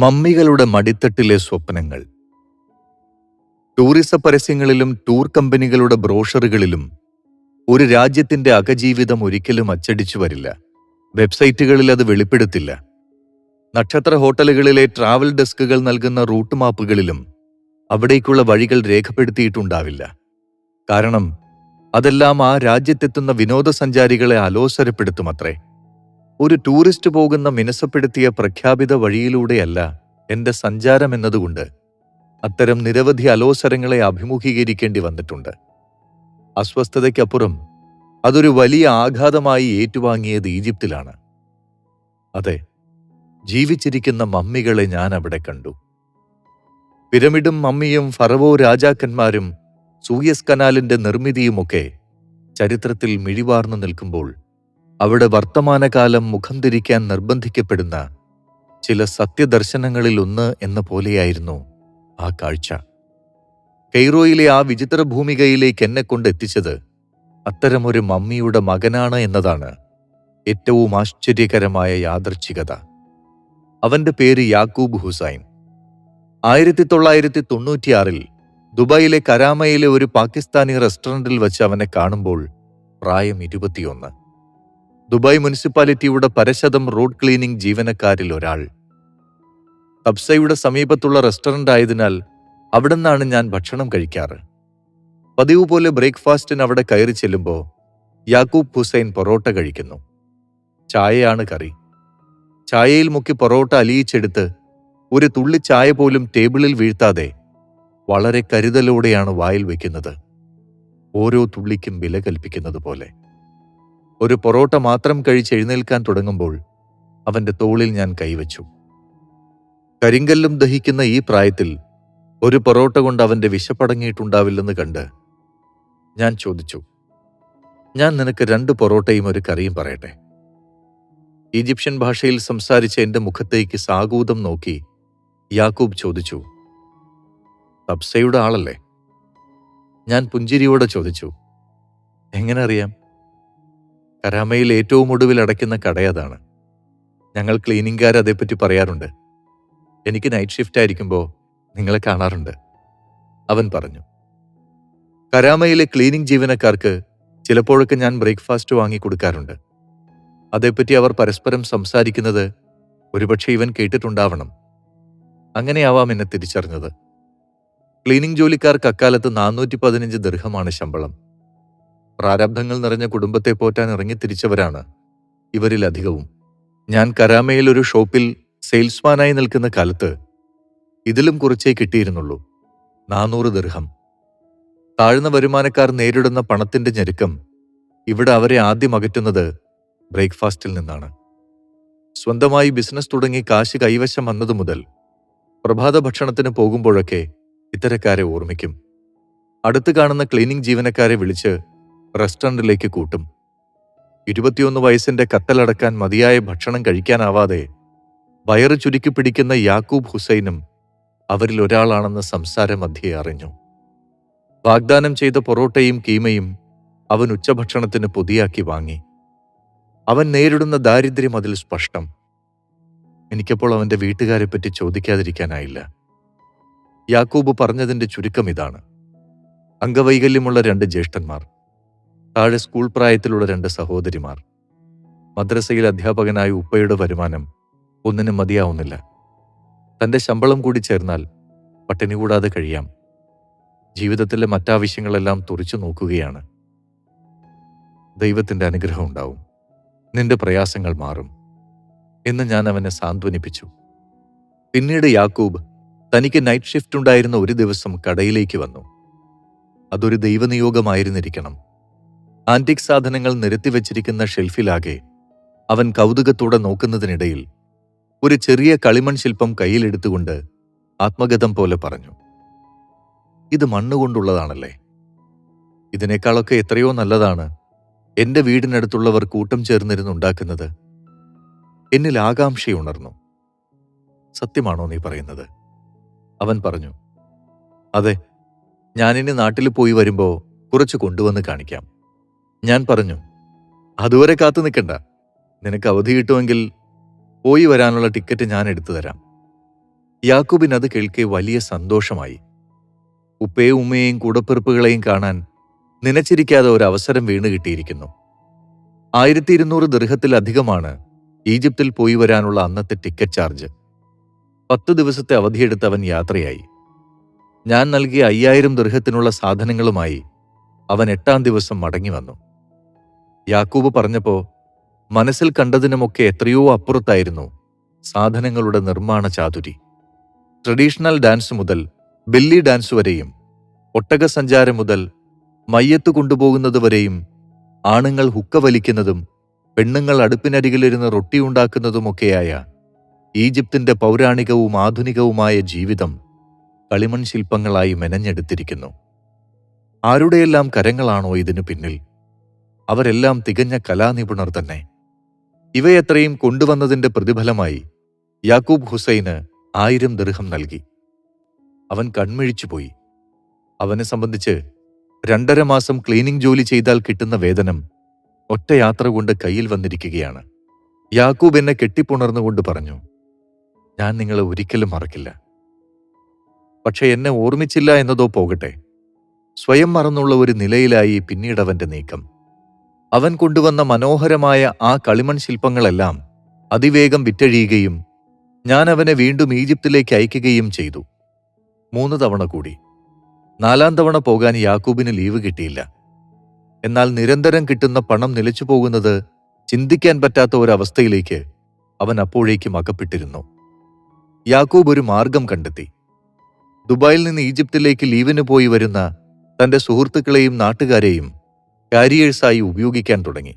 മമ്മികളുടെ മടിത്തട്ടിലെ സ്വപ്നങ്ങൾ. ടൂറിസ പരസ്യങ്ങളിലും ടൂർ കമ്പനികളുടെ ബ്രോഷറുകളിലും ഒരു രാജ്യത്തിന്റെ അകജീവിതം ഒരിക്കലും അച്ചടിച്ചു വരില്ല. വെബ്സൈറ്റുകളിൽ അത് വെളിപ്പെടുത്തില്ല. നക്ഷത്ര ഹോട്ടലുകളിലെ ട്രാവൽ ഡെസ്കുകൾ നൽകുന്ന റൂട്ട് മാപ്പുകളിലും അവിടേക്കുള്ള വഴികൾ രേഖപ്പെടുത്തിയിട്ടുണ്ടാവില്ല. കാരണം അതെല്ലാം ആ രാജ്യത്തെത്തുന്ന വിനോദസഞ്ചാരികളെ അലോസരപ്പെടുത്തുമത്രേ. ഒരു ടൂറിസ്റ്റ് പോകുന്ന മിനസപ്പെടുത്തിയ പ്രഖ്യാപിത വഴിയിലൂടെയല്ല എന്റെ സഞ്ചാരം എന്നതുകൊണ്ട് അത്തരം നിരവധി അലോസരങ്ങളെ അഭിമുഖീകരിക്കേണ്ടി വന്നിട്ടുണ്ട്. അസ്വസ്ഥതയ്ക്കപ്പുറം അതൊരു വലിയ ആഘാതമായി ഏറ്റുവാങ്ങിയത് ഈജിപ്തിലാണ്. അതെ ജീവിച്ചിരിക്കുന്ന മമ്മികളെ ഞാൻ അവിടെ കണ്ടു. പിരമിഡും മമ്മിയും ഫറവോ രാജാക്കന്മാരും സൂയസ് കനാലിന്റെ നിർമ്മിതിയുമൊക്കെ ചരിത്രത്തിൽ മിഴിവാർന്നു നിൽക്കുമ്പോൾ അവിടെ വർത്തമാനകാലം മുഖം തിരിക്കാൻ നിർബന്ധിക്കപ്പെടുന്ന ചില സത്യദർശനങ്ങളിലൊന്ന് എന്ന പോലെയായിരുന്നു ആ കാഴ്ച. കെയ്റോയിലെ ആ വിചിത്ര ഭൂമികയിലേക്ക് എന്നെ കൊണ്ടെത്തിച്ചത് അത്തരമൊരു മമ്മിയുടെ മകനാണ് എന്നതാണ് ഏറ്റവും ആശ്ചര്യകരമായ യാദർച്ഛികത. അവന്റെ പേര് യാക്കൂബ് ഹുസൈൻ. ആയിരത്തി തൊള്ളായിരത്തി തൊണ്ണൂറ്റിയാറിൽ ദുബായിലെ കരാമയിലെ ഒരു പാകിസ്ഥാനി റെസ്റ്റോറന്റിൽ വെച്ച് അവനെ കാണുമ്പോൾ പ്രായം ഇരുപത്തിയൊന്ന്. ദുബായ് മുനിസിപ്പാലിറ്റിയുടെ പരശതം റോഡ് ക്ലീനിംഗ് ജീവനക്കാരിൽ ഒരാൾ. തബ്സയുടെ സമീപത്തുള്ള റെസ്റ്റോറന്റ് ആയതിനാൽ അവിടെ നിന്നാണ് ഞാൻ ഭക്ഷണം കഴിക്കാറ്. പതിവ് പോലെ ബ്രേക്ക്ഫാസ്റ്റിന് അവിടെ കയറി ചെല്ലുമ്പോൾ യാക്കൂബ് ഹുസൈൻ പൊറോട്ട കഴിക്കുന്നു. ചായയാണ് കറി. ചായയിൽ മുക്കി പൊറോട്ട അലിയിച്ചെടുത്ത് ഒരു തുള്ളി ചായ പോലും ടേബിളിൽ വീഴ്ത്താതെ വളരെ കരുതലോടെയാണ് വായിൽ വയ്ക്കുന്നത് ഓരോ തുള്ളിക്കും വില കൽപ്പിക്കുന്നത് പോലെ ഒരു പൊറോട്ട മാത്രം കഴിച്ച് എഴുന്നേൽക്കാൻ തുടങ്ങുമ്പോൾ അവന്റെ തോളിൽ ഞാൻ കൈവച്ചു. കരിങ്കല്ലും ദഹിക്കുന്ന ഈ പ്രായത്തിൽ ഒരു പൊറോട്ട കൊണ്ട് അവന്റെ വിശപ്പടങ്ങിയിട്ടുണ്ടാവില്ലെന്ന് കണ്ട് ഞാൻ ചോദിച്ചു ഞാൻ നിനക്ക് രണ്ട് പൊറോട്ടയും ഒരു കറിയും പറയട്ടെ? ഈജിപ്ഷ്യൻ ഭാഷയിൽ സംസാരിച്ച എന്റെ മുഖത്തേക്ക് സാഗൂതം നോക്കി യാക്കൂബ് ചോദിച്ചു തബ്സയുടെ ആളല്ലേ? ഞാൻ പുഞ്ചിരിയോടെ ചോദിച്ചു എങ്ങനെ അറിയാം? കരാമയിൽ ഏറ്റവും ഒടുവിൽ അടയ്ക്കുന്ന കടയതാണ് ഞങ്ങൾ ക്ലീനിങ്കാർ അതേപ്പറ്റി പറയാറുണ്ട്. എനിക്ക് നൈറ്റ് ഷിഫ്റ്റ് ആയിരിക്കുമ്പോൾ നിങ്ങളെ കാണാറുണ്ട് അവൻ പറഞ്ഞു. കരാമയിലെ ക്ലീനിങ് ജീവനക്കാർക്ക് ചിലപ്പോഴൊക്കെ ഞാൻ ബ്രേക്ക്ഫാസ്റ്റ് വാങ്ങി കൊടുക്കാറുണ്ട്. അതേപ്പറ്റി അവർ പരസ്പരം സംസാരിക്കുന്നത് ഒരുപക്ഷെ ഇവൻ കേട്ടിട്ടുണ്ടാവണം. അങ്ങനെയാവാം എന്നെ തിരിച്ചറിഞ്ഞത്. ക്ലീനിംഗ് ജോലിക്കാർക്ക് അക്കാലത്ത് നാനൂറ്റി പതിനഞ്ച് ദീർഘമാണ് ശമ്പളം. പ്രാരബ്ധങ്ങൾ നിറഞ്ഞ കുടുംബത്തെ പോറ്റാൻ ഇറങ്ങിത്തിരിച്ചവരാണ് ഇവരിലധികവും ഞാൻ കരാമയിൽ ഒരു ഷോപ്പിൽ സെയിൽസ്മാനായി നിൽക്കുന്ന കാലത്ത് ഇതിലും കുറച്ചേ കിട്ടിയിരുന്നുള്ളൂ. നാനൂറ് ദീർഘം താഴ്ന്ന വരുമാനക്കാർ നേരിടുന്ന പണത്തിന്റെ ഞെരുക്കം ഇവിടെ അവരെ ആദ്യം അകറ്റുന്നത് ബ്രേക്ക്ഫാസ്റ്റിൽ നിന്നാണ്. സ്വന്തമായി ബിസിനസ് തുടങ്ങി കാശ് കൈവശം വന്നതു മുതൽ പ്രഭാത ഭക്ഷണത്തിന് പോകുമ്പോഴൊക്കെ ഇത്തരക്കാരെ ഓർമ്മിക്കും. അടുത്ത് കാണുന്ന ക്ലീനിംഗ് ജീവനക്കാരെ വിളിച്ച് റെസ്റ്റോറന്റിലേക്ക് കൂട്ടും. ഇരുപത്തിയൊന്ന് വയസ്സിന്റെ കത്തലടക്കാൻ മതിയായ ഭക്ഷണം കഴിക്കാനാവാതെ വയറ് ചുരുക്കി പിടിക്കുന്ന യാക്കൂബ് ഹുസൈനും അവരിൽ ഒരാളാണെന്ന് സംസാരമധ്യേ അറിഞ്ഞു. വാഗ്ദാനം ചെയ്ത പൊറോട്ടയും കീമയും അവൻ ഉച്ചഭക്ഷണത്തിന് പൊതിയാക്കി വാങ്ങി. അവൻ നേരിടുന്ന ദാരിദ്ര്യം അതിൽ സ്പഷ്ടം. എനിക്കപ്പോൾ അവന്റെ വീട്ടുകാരെപ്പറ്റി ചോദിക്കാതിരിക്കാനായില്ല. യാക്കൂബ് പറഞ്ഞതിന്റെ ചുരുക്കം ഇതാണ്. അംഗവൈകല്യമുള്ള രണ്ട് ജ്യേഷ്ഠന്മാർ. താഴെ സ്കൂൾ പ്രായത്തിലുള്ള രണ്ട് സഹോദരിമാർ. മദ്രസയിൽ അധ്യാപകനായ ഉപ്പയുടെ വരുമാനം ഒന്നിനും മതിയാവുന്നില്ല. തന്റെ ശമ്പളം കൂടി ചേർന്നാൽ പട്ടിണി കൂടാതെ കഴിയാം. ജീവിതത്തിലെ മറ്റാവശ്യങ്ങളെല്ലാം തുറച്ചു നോക്കുകയാണ്. ദൈവത്തിന്റെ അനുഗ്രഹം ഉണ്ടാവും. നിന്റെ പ്രയാസങ്ങൾ മാറും. എന്ന് ഞാൻ അവനെ സാന്ത്വനിപ്പിച്ചു. പിന്നീട് യാക്കൂബ് തനിക്ക് നൈറ്റ് ഷിഫ്റ്റ് ഉണ്ടായിരുന്ന ഒരു ദിവസം കടയിലേക്ക് വന്നു. അതൊരു ദൈവനിയോഗമായിരുന്നിരിക്കണം. ആന്റിക് സാധനങ്ങൾ നിരത്തിവെച്ചിരിക്കുന്ന ഷെൽഫിലാകെ അവൻ കൗതുകത്തോടെ നോക്കുന്നതിനിടയിൽ ഒരു ചെറിയ കളിമൺ ശില്പം കയ്യിലെടുത്തുകൊണ്ട് ആത്മഗതം പോലെ പറഞ്ഞു ഇത് മണ്ണുകൊണ്ടുള്ളതാണല്ലേ? ഇതിനേക്കാളൊക്കെ എത്രയോ നല്ലതാണ് എന്റെ വീടിനടുത്തുള്ളവർ കൂട്ടം ചേർന്നിരുന്നുണ്ടാക്കുന്നത്. എന്നിൽ ആകാംക്ഷയുണർന്നു. സത്യമാണോ നീ പറയുന്നത്? അവൻ പറഞ്ഞു അതെ ഞാനിനി നാട്ടിൽ പോയി വരുമ്പോ കുറച്ച് കൊണ്ടുവന്ന് കാണിക്കാം. ഞാൻ പറഞ്ഞു അതുവരെ കാത്തു നിൽക്കണ്ട. നിനക്ക് അവധി കിട്ടുമെങ്കിൽ പോയി വരാനുള്ള ടിക്കറ്റ് ഞാൻ എടുത്തു തരാം. യാക്കൂബിന് അത് കേൾക്കെ വലിയ സന്തോഷമായി. ഉപ്പയും ഉമ്മയെയും കൂടപ്പിറപ്പുകളെയും കാണാൻ നനച്ചിരിക്കാതെ ഒരു അവസരം വീണ് കിട്ടിയിരിക്കുന്നു. ആയിരത്തി ഇരുന്നൂറ് ദൃഹത്തിലധികമാണ് ഈജിപ്തിൽ പോയി വരാനുള്ള അന്നത്തെ ടിക്കറ്റ് ചാർജ്. പത്ത് ദിവസത്തെ അവധിയെടുത്ത് അവൻ യാത്രയായി. ഞാൻ നൽകിയ അയ്യായിരം ദൃഹത്തിനുള്ള സാധനങ്ങളുമായി അവൻ എട്ടാം ദിവസം മടങ്ങി വന്നു. യാക്കൂബ് പറഞ്ഞപ്പോ മനസ്സിൽ കണ്ടതിനുമൊക്കെ എത്രയോ അപ്പുറത്തായിരുന്നു സാധനങ്ങളുടെ നിർമ്മാണ ചാതുരി. ട്രഡീഷണൽ ഡാൻസ് മുതൽ ബെല്ലി ഡാൻസ് വരെയും ഒട്ടകസഞ്ചാരം മുതൽ മയ്യത്ത് കൊണ്ടുപോകുന്നത് വരെയും ആണുങ്ങൾ ഹുക്ക വലിക്കുന്നതും പെണ്ണുങ്ങൾ അടുപ്പിനരികിലിരുന്ന് റൊട്ടി ഉണ്ടാക്കുന്നതുമൊക്കെയായ ഈജിപ്തിന്റെ പൗരാണികവും ആധുനികവുമായ ജീവിതം കളിമൺ ശില്പങ്ങളായി മെനഞ്ഞെടുത്തിരിക്കുന്നു. ആരുടെയെല്ലാം കരങ്ങളാണോ ഇതിനു പിന്നിൽ? അവരെല്ലാം തികഞ്ഞ കലാനിപുണർ തന്നെ. ഇവയത്രയും കൊണ്ടുവന്നതിന്റെ പ്രതിഫലമായി യാക്കൂബ് ഹുസൈന് ആയിരം ദൃഹം നൽകി. അവൻ കൺമിഴിച്ചുപോയി അവനെ സംബന്ധിച്ച് രണ്ടര മാസം ക്ലീനിംഗ് ജോലി ചെയ്താൽ കിട്ടുന്ന വേതനം ഒറ്റ യാത്ര കൊണ്ട് കയ്യിൽ വന്നിരിക്കുകയാണ്. യാക്കൂബ് എന്നെ കെട്ടിപ്പുണർന്നുകൊണ്ട് പറഞ്ഞു ഞാൻ നിങ്ങളെ ഒരിക്കലും മറക്കില്ല. പക്ഷെ എന്നെ ഓർമ്മിച്ചില്ല എന്നതോ പോകട്ടെ. സ്വയം മറന്നുള്ള ഒരു നിലയിലായി പിന്നീട് അവന്റെ നീക്കം. അവൻ കൊണ്ടുവന്ന മനോഹരമായ ആ കളിമൺ ശില്പങ്ങളെല്ലാം അതിവേഗം വിറ്റഴിയുകയും ഞാൻ അവനെ വീണ്ടും ഈജിപ്തിലേക്ക് അയക്കുകയും ചെയ്തു. മൂന്ന് തവണ കൂടി. നാലാം തവണ പോകാൻ യാക്കൂബിന് ലീവ് കിട്ടിയില്ല. എന്നാൽ നിരന്തരം കിട്ടുന്ന പണം നിലച്ചു പോകുന്നത് ചിന്തിക്കാൻ പറ്റാത്ത ഒരവസ്ഥയിലേക്ക് അവൻ അപ്പോഴേക്കും അകപ്പെട്ടിരുന്നു. യാക്കൂബ് ഒരു മാർഗം കണ്ടെത്തി. ദുബായിൽ നിന്ന് ഈജിപ്തിലേക്ക് ലീവിന് പോയി വരുന്ന തന്റെ സുഹൃത്തുക്കളെയും നാട്ടുകാരെയും കാരിയേഴ്സായി ഉപയോഗിക്കാൻ തുടങ്ങി.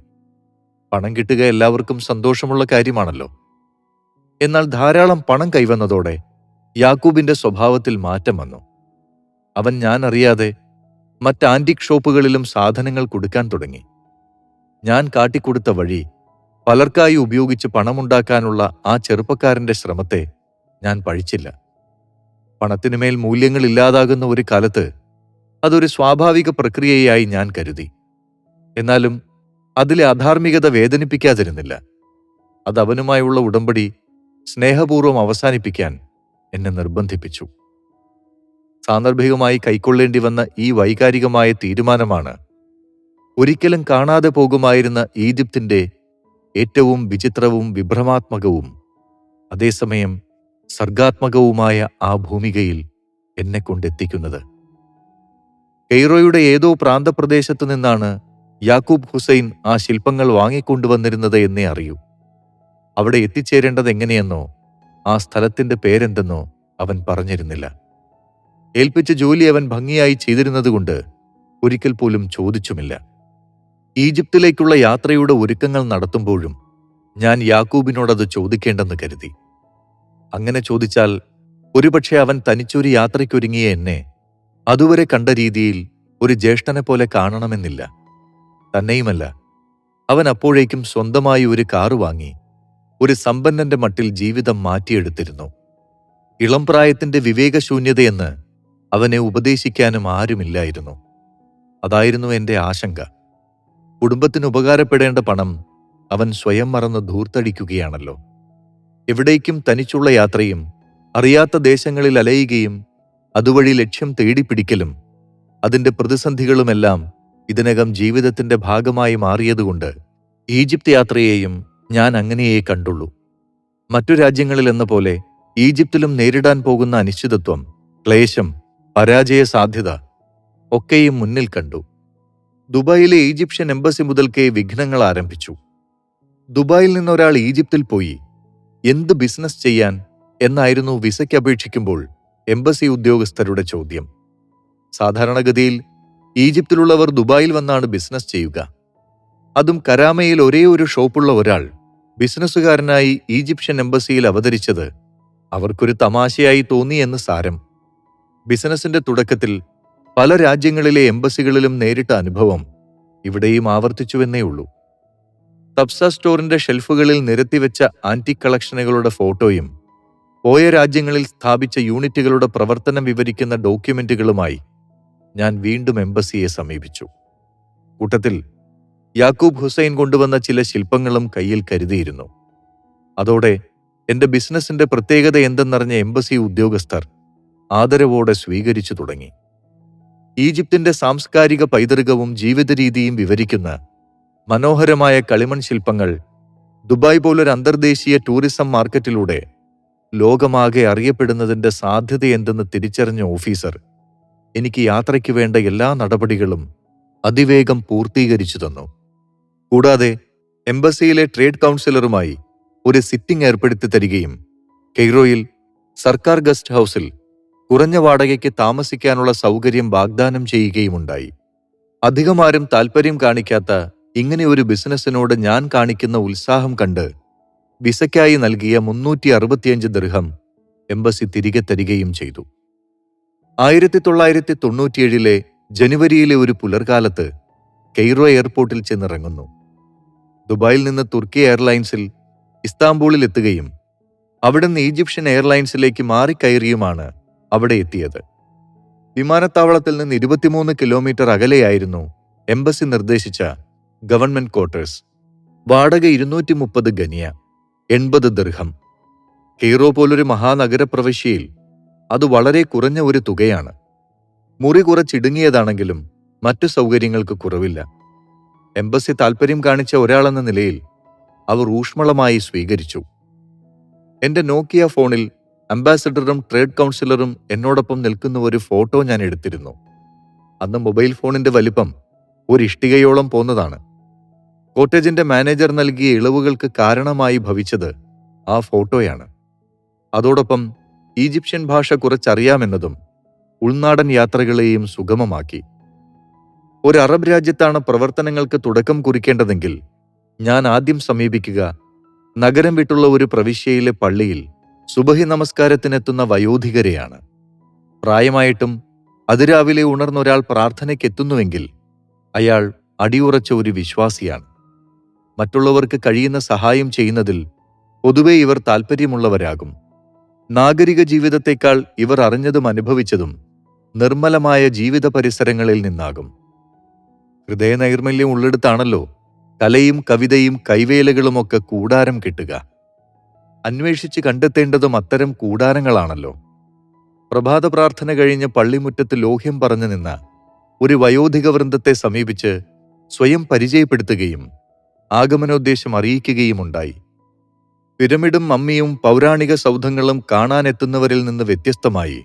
പണം കിട്ടുക എല്ലാവർക്കും സന്തോഷമുള്ള കാര്യമാണല്ലോ. എന്നാൽ ധാരാളം പണം കൈവന്നതോടെ യാക്കൂബിന്റെ സ്വഭാവത്തിൽ മാറ്റം വന്നു. അവൻ ഞാൻ അറിയാതെ മറ്റ് ആന്റിക് ഷോപ്പുകളിലും സാധനങ്ങൾ കൊടുക്കാൻ തുടങ്ങി. ഞാൻ കാട്ടിക്കൊടുത്ത വഴി പലർക്കായി ഉപയോഗിച്ച് പണമുണ്ടാക്കാനുള്ള ആ ചെറുപ്പക്കാരന്റെ ശ്രമത്തെ ഞാൻ പഴിച്ചില്ല. പണത്തിനുമേൽ മൂല്യങ്ങൾ ഇല്ലാതാകുന്ന ഒരു കാലത്ത് അതൊരു സ്വാഭാവിക പ്രക്രിയയായി ഞാൻ കരുതി. എന്നാലും അതിലെ അധാർമികത വേദനിപ്പിക്കാതിരുന്നില്ല. അത് അവനുമായുള്ള ഉടമ്പടി സ്നേഹപൂർവം അവസാനിപ്പിക്കാൻ എന്നെ നിർബന്ധിപ്പിച്ചു. സാന്ദർഭികമായി കൈക്കൊള്ളേണ്ടി വന്ന ഈ വൈകാരികമായ തീരുമാനമാണ് ഒരിക്കലും കാണാതെ പോകുമായിരുന്ന ഈജിപ്തിന്റെ ഏറ്റവും വിചിത്രവും വിഭ്രമാത്മകവും അതേസമയം സർഗാത്മകവുമായ ആ ഭൂമികയിൽ എന്നെ കൊണ്ടെത്തിക്കുന്നത്. കെയ്റോയുടെ ഏതോ പ്രാന്തപ്രദേശത്തു നിന്നാണ് യാക്കൂബ് ഹുസൈൻ ആ ശില്പങ്ങൾ വാങ്ങിക്കൊണ്ടുവന്നിരുന്നത് എന്നേ അറിയൂ. അവിടെ എത്തിച്ചേരേണ്ടത് എങ്ങനെയെന്നോ ആ സ്ഥലത്തിന്റെ പേരെന്തെന്നോ അവൻ പറഞ്ഞിരുന്നില്ല. ഏൽപ്പിച്ച ജോലി അവൻ ഭംഗിയായി ചെയ്തിരുന്നതുകൊണ്ട് ഒരിക്കൽ പോലും ചോദിച്ചുമില്ല. ഈജിപ്തിലേക്കുള്ള യാത്രയുടെ ഒരുക്കങ്ങൾ നടത്തുമ്പോഴും ഞാൻ യാക്കൂബിനോടത് ചോദിക്കേണ്ടെന്ന് കരുതി. അങ്ങനെ ചോദിച്ചാൽ ഒരുപക്ഷെ അവൻ തനിച്ചൊരു യാത്രയ്ക്കൊരുങ്ങിയ എന്നെ അതുവരെ കണ്ട രീതിയിൽ ഒരു ജ്യേഷ്ഠനെ പോലെ കാണണമെന്നില്ല. തന്നെയുമല്ല. അവൻ അപ്പോഴേക്കും സ്വന്തമായി ഒരു കാറ് വാങ്ങി ഒരു സമ്പന്നന്റെ മട്ടിൽ ജീവിതം മാറ്റിയെടുത്തിരുന്നു. ഇളം പ്രായത്തിന്റെ വിവേകശൂന്യതയെന്ന് അവനെ ഉപദേശിക്കാനും ആരുമില്ലായിരുന്നു. അതായിരുന്നു എന്റെ ആശങ്ക. കുടുംബത്തിന് ഉപകാരപ്പെടേണ്ട പണം അവൻ സ്വയം മറന്ന് ധൂർത്തടിക്കുകയാണല്ലോ. എവിടേക്കും തനിച്ചുള്ള യാത്രയും അറിയാത്ത ദേശങ്ങളിൽ അലയുകയും അതുവഴി ലക്ഷ്യം തേടിപ്പിടിക്കലും അതിന്റെ പ്രതിസന്ധികളുമെല്ലാം ഇതിനകം ജീവിതത്തിന്റെ ഭാഗമായി മാറിയതുകൊണ്ട് ഈജിപ്ത് യാത്രയെയും ഞാൻ അങ്ങനെയേ കണ്ടുള്ളൂ. മറ്റു രാജ്യങ്ങളിലെന്ന പോലെ ഈജിപ്തിലും നേരിടാൻ പോകുന്ന അനിശ്ചിതത്വം ക്ലേശം പരാജയ സാധ്യത ഒക്കെയും മുന്നിൽ കണ്ടു. ദുബായിലെ ഈജിപ്ഷ്യൻ എംബസി മുതൽക്കേ വിഘ്നങ്ങൾ ആരംഭിച്ചു. ദുബായിൽ നിന്നൊരാൾ ഈജിപ്തിൽ പോയി. എന്ത് ബിസിനസ് ചെയ്യാൻ എന്നായിരുന്നു വിസയ്ക്ക് അപേക്ഷിക്കുമ്പോൾ എംബസി ഉദ്യോഗസ്ഥരുടെ ചോദ്യം. സാധാരണഗതിയിൽ ഈജിപ്തിലുള്ളവർ ദുബായിൽ വന്നാണ് ബിസിനസ് ചെയ്യുക. അതും കരാമയിൽ ഒരേ ഒരു ഷോപ്പുള്ള ഒരാൾ ബിസിനസ്സുകാരനായി ഈജിപ്ഷ്യൻ എംബസിയിൽ അവതരിച്ചത് അവർക്കൊരു തമാശയായി തോന്നി എന്ന് സാരം. ബിസിനസിന്റെ തുടക്കത്തിൽ പല രാജ്യങ്ങളിലെ എംബസികളിലും നേരിട്ട അനുഭവം ഇവിടെയും ആവർത്തിച്ചുവെന്നേ ഉള്ളൂ. തപ്സ സ്റ്റോറിന്റെ ഷെൽഫുകളിൽ നിരത്തിവെച്ച ആന്റിക് കളക്ഷനുകളുടെ ഫോട്ടോയും പോയ രാജ്യങ്ങളിൽ സ്ഥാപിച്ച യൂണിറ്റുകളുടെ പ്രവർത്തനം വിവരിക്കുന്ന ഡോക്യുമെന്റുകളുമായി ഞാൻ വീണ്ടും എംബസിയെ സമീപിച്ചു. കൂട്ടത്തിൽ യാക്കൂബ് ഹുസൈൻ കൊണ്ടുവന്ന ചില ശില്പങ്ങളും കയ്യിൽ കരുതിയിരുന്നു. അതോടെ എന്റെ ബിസിനസിന്റെ പ്രത്യേകത എന്തെന്നറിഞ്ഞ എംബസി ഉദ്യോഗസ്ഥർ ആദരവോടെ സ്വീകരിച്ചു തുടങ്ങി. ഈജിപ്തിന്റെ സാംസ്കാരിക പൈതൃകവും ജീവിതരീതിയും വിവരിക്കുന്ന മനോഹരമായ കളിമൺ ശില്പങ്ങൾ ദുബായ് പോലൊരു അന്തർദേശീയ ടൂറിസം മാർക്കറ്റിലൂടെ ലോകമാകെ അറിയപ്പെടുന്നതിന്റെ സാധ്യതയെന്തെന്ന് തിരിച്ചറിഞ്ഞ ഓഫീസർ എനിക്ക് യാത്രയ്ക്ക് വേണ്ട എല്ലാ നടപടികളും അതിവേഗം പൂർത്തീകരിച്ചു തന്നു. കൂടാതെ എംബസിയിലെ ട്രേഡ് കൗൺസിലറുമായി ഒരു സിറ്റിംഗ് ഏർപ്പെടുത്തി തരികയും കെയ്റോയിൽ സർക്കാർ ഗസ്റ്റ് ഹൗസിൽ കുറഞ്ഞ വാടകയ്ക്ക് താമസിക്കാനുള്ള സൗകര്യം വാഗ്ദാനം ചെയ്യുകയുമുണ്ടായി. അധികമാരും താൽപ്പര്യം കാണിക്കാത്ത ഇങ്ങനെ ഒരു ബിസിനസ്സിനോട് ഞാൻ കാണിക്കുന്ന ഉത്സാഹം കണ്ട് വിസയ്ക്കായി നൽകിയ മുന്നൂറ്റി അറുപത്തിയഞ്ച് ദൃഹം എംബസി തിരികെ തരികയും ചെയ്തു. ആയിരത്തി തൊള്ളായിരത്തി തൊണ്ണൂറ്റിയേഴിലെ ജനുവരിയിലെ ഒരു പുലർകാലത്ത് കെയ്റോ എയർപോർട്ടിൽ ചെന്നിറങ്ങുന്നു. ദുബായിൽ നിന്ന് തുർക്കി എയർലൈൻസിൽ ഇസ്താംബൂളിൽ എത്തുകയും അവിടുന്ന് ഈജിപ്ഷ്യൻ എയർലൈൻസിലേക്ക് മാറിക്കയറിയുമാണ് അവിടെ എത്തിയത്. വിമാനത്താവളത്തിൽ നിന്ന് ഇരുപത്തിമൂന്ന് കിലോമീറ്റർ അകലെയായിരുന്നു എംബസി നിർദ്ദേശിച്ച ഗവൺമെന്റ് ക്വാർട്ടേഴ്സ്. വാടക ഇരുന്നൂറ്റി മുപ്പത് ഗനിയ എൺപത് ദീർഘം കെയ്റോ പോലൊരു മഹാനഗര പ്രവിശ്യയിൽ അത് വളരെ കുറഞ്ഞ ഒരു തുകയാണ്. മുറി കുറച്ചിടുങ്ങിയതാണെങ്കിലും മറ്റു സൗകര്യങ്ങൾക്ക് കുറവില്ല. എംബസി താൽപ്പര്യം കാണിച്ച ഒരാളെന്ന നിലയിൽ അവർ ഊഷ്മളമായി സ്വീകരിച്ചു. എന്റെ നോക്കിയ ഫോണിൽ അംബാസഡറും ട്രേഡ് കൗൺസിലറും എന്നോടൊപ്പം നിൽക്കുന്ന ഒരു ഫോട്ടോ ഞാൻ എടുത്തിരുന്നു. അന്ന് മൊബൈൽ ഫോണിന്റെ വലിപ്പം ഒരു ഇഷ്ടികയോളം പോന്നതാണ്. കോട്ടേജിന്റെ മാനേജർ നൽകിയ ഇളവുകൾക്ക് കാരണമായി ഭവിച്ചത് ആ ഫോട്ടോയാണ്. അതോടൊപ്പം ഈജിപ്ഷ്യൻ ഭാഷ കുറച്ചറിയാമെന്നതും ഉൾനാടൻ യാത്രകളെയും സുഗമമാക്കി. ഒരു അറബ് രാജ്യത്താണ് പ്രവർത്തനങ്ങൾക്ക് തുടക്കം കുറിക്കേണ്ടതെങ്കിൽ ഞാൻ ആദ്യം സമീപിക്കുക നഗരം വിട്ടുള്ള ഒരു പ്രവിശ്യയിലെ പള്ളിയിൽ സുബഹി നമസ്കാരത്തിനെത്തുന്ന വയോധികരെയാണ്. പ്രായമായിട്ടും അതിരാവിലെ ഉണർന്നൊരാൾ പ്രാർത്ഥനയ്ക്കെത്തുന്നുവെങ്കിൽ അയാൾ അടിയുറച്ച ഒരു വിശ്വാസിയാണ്. മറ്റുള്ളവർക്ക് കഴിയുന്ന സഹായം ചെയ്യുന്നതിൽ പൊതുവെ ഇവർ താൽപ്പര്യമുള്ളവരാകും. നാഗരിക ജീവിതത്തെക്കാൾ ഇവർ അറിഞ്ഞതും അനുഭവിച്ചതും നിർമ്മലമായ ജീവിത പരിസരങ്ങളിൽ നിന്നാകും. ഹൃദയനൈർമല്യം ഉള്ളിടത്താണല്ലോ കലയും കവിതയും കൈവേലകളുമൊക്കെ കൂടാരം കിട്ടുക. അന്വേഷിച്ച് കണ്ടെത്തേണ്ടതും അത്തരം കൂടാരങ്ങളാണല്ലോ. പ്രഭാത പ്രാർത്ഥന കഴിഞ്ഞ് പള്ളിമുറ്റത്ത് ലോഹ്യം പറഞ്ഞു നിന്ന ഒരു വയോധിക വൃന്ദത്തെ സമീപിച്ച് സ്വയം പരിചയപ്പെടുത്തുകയും ആഗമനോദ്ദേശം അറിയിക്കുകയുമുണ്ടായി. പിരമിഡും മമ്മിയും പൗരാണിക സൗധങ്ങളും കാണാനെത്തുന്നവരിൽ നിന്ന് വ്യത്യസ്തമായി.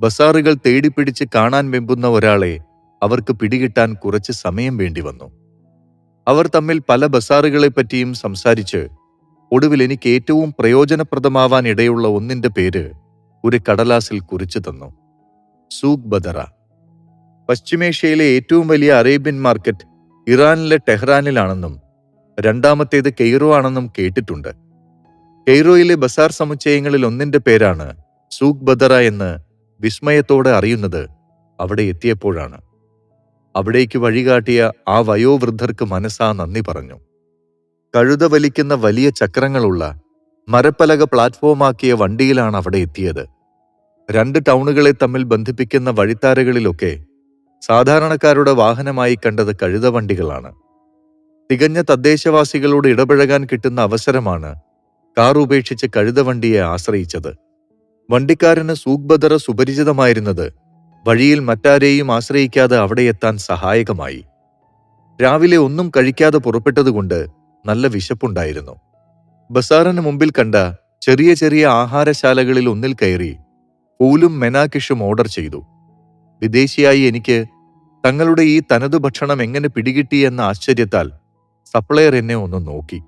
ബസാറുകൾ തേടിപ്പിടിച്ച് കാണാൻ വെമ്പുന്ന ഒരാളെ അവർക്ക് പിടികിട്ടാൻ കുറച്ച് സമയം വേണ്ടി വന്നു അവർ തമ്മിൽ പല ബസാറുകളെപ്പറ്റിയും സംസാരിച്ച് ഒടുവിൽ എനിക്ക് ഏറ്റവും പ്രയോജനപ്രദമാവാൻ ഇടയുള്ള ഒന്നിന്റെ പേര് ഒരു കടലാസിൽ കുറിച്ചു തന്നു. സൂഖ് ബദറ. പശ്ചിമേഷ്യയിലെ ഏറ്റവും വലിയ അറേബ്യൻ മാർക്കറ്റ് ഇറാനിലെ ടെഹ്റാനിലാണെന്നും രണ്ടാമത്തേത് കെയ്റോ ആണെന്നും കേട്ടിട്ടുണ്ട്. കെയ്റോയിലെ ബസാർ സമുച്ചയങ്ങളിൽ ഒന്നിന്റെ പേരാണ് സൂഖ് ബദറ എന്ന് വിസ്മയത്തോടെ അറിയുന്നത് അവിടെ എത്തിയപ്പോഴാണ്. അവിടേക്ക് വഴികാട്ടിയ ആ വയോവൃദ്ധർക്ക് മനസ്സാ നന്ദി പറഞ്ഞു. കഴുത വലിക്കുന്ന വലിയ ചക്രങ്ങളുള്ള മരപ്പലക പ്ലാറ്റ്ഫോമാക്കിയ വണ്ടിയിലാണ് അവിടെ എത്തിയത്. രണ്ട് ടൗണുകളെ തമ്മിൽ ബന്ധിപ്പിക്കുന്ന വഴിത്താരകളിലൊക്കെ സാധാരണക്കാരുടെ വാഹനമായി കണ്ടത് കഴുത വണ്ടികളാണ്. തികഞ്ഞ തദ്ദേശവാസികളോട് ഇടപഴകാൻ കിട്ടുന്ന അവസരമാണ് കാർ ഉപേക്ഷിച്ച് കഴുതവണ്ടിയെ ആശ്രയിച്ചത്. വണ്ടിക്കാരന് സൂക്ബദറ സുപരിചിതമായിരുന്നത് വഴിയിൽ മറ്റാരെയും ആശ്രയിക്കാതെ അവിടെ എത്താൻ സഹായകമായി. രാവിലെ ഒന്നും കഴിക്കാതെ പുറപ്പെട്ടതുകൊണ്ട് നല്ല വിശപ്പുണ്ടായിരുന്നു. ബസാറിന് മുമ്പിൽ കണ്ട ചെറിയ ചെറിയ ആഹാരശാലകളിൽ ഒന്നിൽ കയറി പൂലും മെനാക്കിഷും ഓർഡർ ചെയ്തു. വിദേശിയായി എനിക്ക് തങ്ങളുടെ ഈ തനതു ഭക്ഷണം എങ്ങനെ പിടികിട്ടി എന്ന ആശ്ചര്യത്താൽ സപ്ലയർ എന്നെ ഒന്ന് നോക്കി.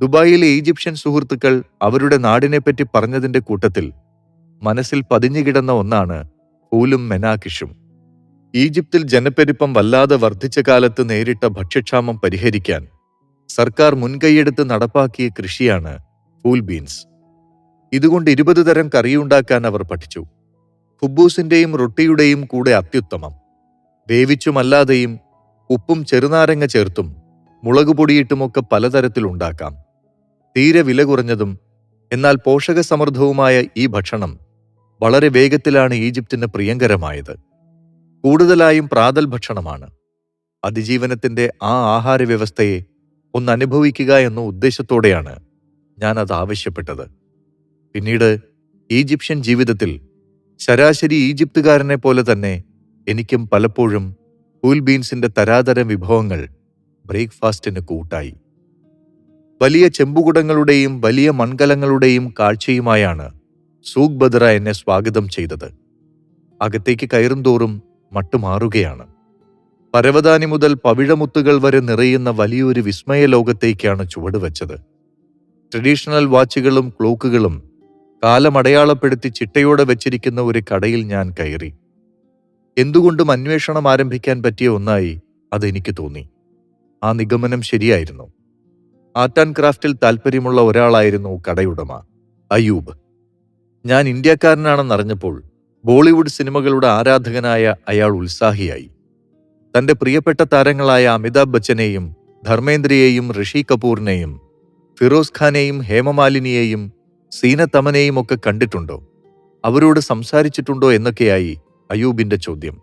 ദുബായിലെ ഈജിപ്ഷ്യൻ സുഹൃത്തുക്കൾ അവരുടെ നാടിനെപ്പറ്റി പറഞ്ഞതിന്റെ കൂട്ടത്തിൽ മനസ്സിൽ പതിഞ്ഞുകിടന്ന ഒന്നാണ് ഹൂലും മെനാകിഷും. ഈജിപ്തിൽ ജനപ്പെരുപ്പം വല്ലാതെ വർദ്ധിച്ച കാലത്ത് നേരിട്ട ഭക്ഷ്യക്ഷാമം പരിഹരിക്കാൻ സർക്കാർ മുൻകൈയെടുത്ത് നടപ്പാക്കിയ കൃഷിയാണ് ഫൂൽ ബീൻസ്. ഇതുകൊണ്ട് ഇരുപത് തരം കറിയുണ്ടാക്കാൻ അവർ പഠിച്ചു. ഹുബൂസിന്റെയും റൊട്ടിയുടെയും കൂടെ അത്യുത്തമം. വേവിച്ചുമല്ലാതെയും ഉപ്പും ചെറുനാരങ്ങ ചേർത്തും മുളക് പൊടിയിട്ടുമൊക്കെ പലതരത്തിലുണ്ടാക്കാം. തീരെ വില കുറഞ്ഞതും എന്നാൽ പോഷകസമൃദ്ധവുമായ ഈ ഭക്ഷണം വളരെ വേഗത്തിലാണ് ഈജിപ്തിന് പ്രിയങ്കരമായത്. കൂടുതലായും പ്രാതൽ ഭക്ഷണമാണ്. അതിജീവനത്തിന്റെ ആ ആഹാര വ്യവസ്ഥയെ ഒന്ന് അനുഭവിക്കുക എന്ന ഉദ്ദേശത്തോടെയാണ് ഞാൻ അത് ആവശ്യപ്പെട്ടത്. പിന്നീട് ഈജിപ്ഷ്യൻ ജീവിതത്തിൽ ശരാശരി ഈജിപ്തുകാരനെ പോലെ തന്നെ എനിക്കും പലപ്പോഴും കൂൽ ബീൻസിന്റെ തരാതരം വിഭവങ്ങൾ ബ്രേക്ക്ഫാസ്റ്റിന് കൂട്ടായി. വലിയ ചെമ്പുകുടങ്ങളുടെയും വലിയ മൺകലങ്ങളുടെയും കാഴ്ചയുമായാണ് സൂഖ് ബദ്ര എന്നെ സ്വാഗതം ചെയ്തത്. അകത്തേക്ക് കയറും തോറും മട്ടുമാറുകയാണ് പരവതാനി മുതൽ പവിഴമുത്തുകൾ വരെ നിറയുന്ന വലിയൊരു വിസ്മയ ലോകത്തേക്കാണ് ചുവടുവെച്ചത് ട്രഡീഷണൽ വാച്ചുകളും ക്ലോക്കുകളും കാലമടയാളപ്പെടുത്തി ചിട്ടയോടെ വെച്ചിരിക്കുന്ന ഒരു കടയിൽ ഞാൻ കയറി. എന്തുകൊണ്ടും അന്വേഷണം ആരംഭിക്കാൻ പറ്റിയ ഒന്നായി അതെനിക്ക് തോന്നി. ആ നിഗമനം ശരിയായിരുന്നു. ആർട്ട് ആൻഡ് ക്രാഫ്റ്റിൽ താല്പര്യമുള്ള ഒരാളായിരുന്നു കടയുടമ അയൂബ് ഞാൻ ഇന്ത്യക്കാരനാണെന്നറിഞ്ഞപ്പോൾ ബോളിവുഡ് സിനിമകളുടെ ആരാധകനായ അയാൾ ഉത്സാഹിയായി. തന്റെ പ്രിയപ്പെട്ട താരങ്ങളായ അമിതാഭ് ബച്ചനെയും ധർമ്മേന്ദ്രയെയും ഋഷി കപൂറിനെയും ഫിറോസ് ഖാനെയും ഹേമമാലിനിയെയും സീനത്തമനെയും ഒക്കെ കണ്ടിട്ടുണ്ടോ? അവരോട് സംസാരിച്ചിട്ടുണ്ടോ എന്നൊക്കെയായി അയൂബിന്റെ ചോദ്യം.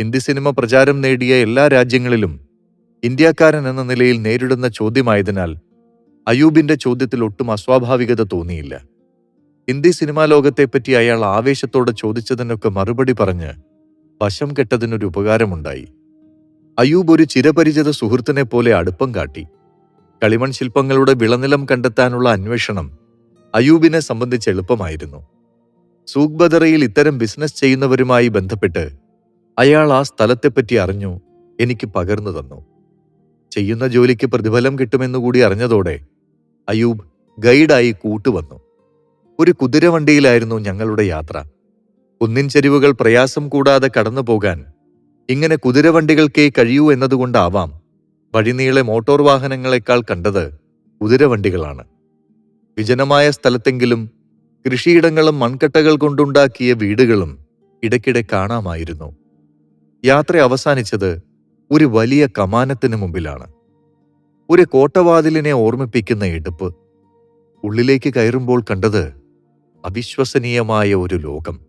ഹിന്ദി സിനിമ പ്രചാരം നേടിയ എല്ലാ രാജ്യങ്ങളിലും ഇന്ത്യക്കാരൻ എന്ന നിലയിൽ നേരിടുന്ന ചോദ്യമായതിനാൽ അയൂബിന്റെ ചോദ്യത്തിൽ ഒട്ടും അസ്വാഭാവികത തോന്നിയില്ല. ഹിന്ദി സിനിമാ ലോകത്തെപ്പറ്റി അയാൾ ആവേശത്തോടെ ചോദിച്ചതിനൊക്കെ മറുപടി പറഞ്ഞ് വശം കെട്ടതിനൊരു ഉപകാരമുണ്ടായി. അയൂബ് ഒരു ചിരപരിചിത സുഹൃത്തിനെ പോലെ അടുപ്പം കാട്ടി. കളിമൺ ശില്പങ്ങളുടെ വിളനിലം കണ്ടെത്താനുള്ള അന്വേഷണം അയൂബിനെ സംബന്ധിച്ച് എളുപ്പമായിരുന്നു. സൂഖ്ബദറയിൽ ഇത്തരം ബിസിനസ് ചെയ്യുന്നവരുമായി ബന്ധപ്പെട്ട് അയാൾ ആ സ്ഥലത്തെപ്പറ്റി അറിഞ്ഞു എനിക്ക് പകർന്നു തന്നു. ചെയ്യുന്ന ജോലിക്ക് പ്രതിഫലം കിട്ടുമെന്നുകൂടി അറിഞ്ഞതോടെ അയൂബ് ഗൈഡായി കൂട്ടുവന്നു. ഒരു കുതിരവണ്ടിയിലായിരുന്നു ഞങ്ങളുടെ യാത്ര. കുന്നിൻ ചെരിവുകൾ പ്രയാസം കൂടാതെ കടന്നു പോകാൻ ഇങ്ങനെ കുതിരവണ്ടികൾക്കേ കഴിയൂ എന്നതുകൊണ്ടാവാം വഴിനീളെ മോട്ടോർ വാഹനങ്ങളെക്കാൾ കണ്ടത് കുതിരവണ്ടികളാണ്. വിജനമായ സ്ഥലത്തെങ്കിലും കൃഷിയിടങ്ങളും മൺകട്ടകൾ കൊണ്ടുണ്ടാക്കിയ വീടുകളും ഇടയ്ക്കിടെ കാണാമായിരുന്നു. യാത്ര അവസാനിച്ചത് ഒരു വലിയ കമാനത്തിന് മുമ്പിലാണ്. ഒരു കോട്ടവാതിലിനെ ഓർമ്മിപ്പിക്കുന്ന എടുപ്പ് ഉള്ളിലേക്ക് കയറുമ്പോൾ കണ്ടത് അവിശ്വസനീയമായ ഒരു ലോകം.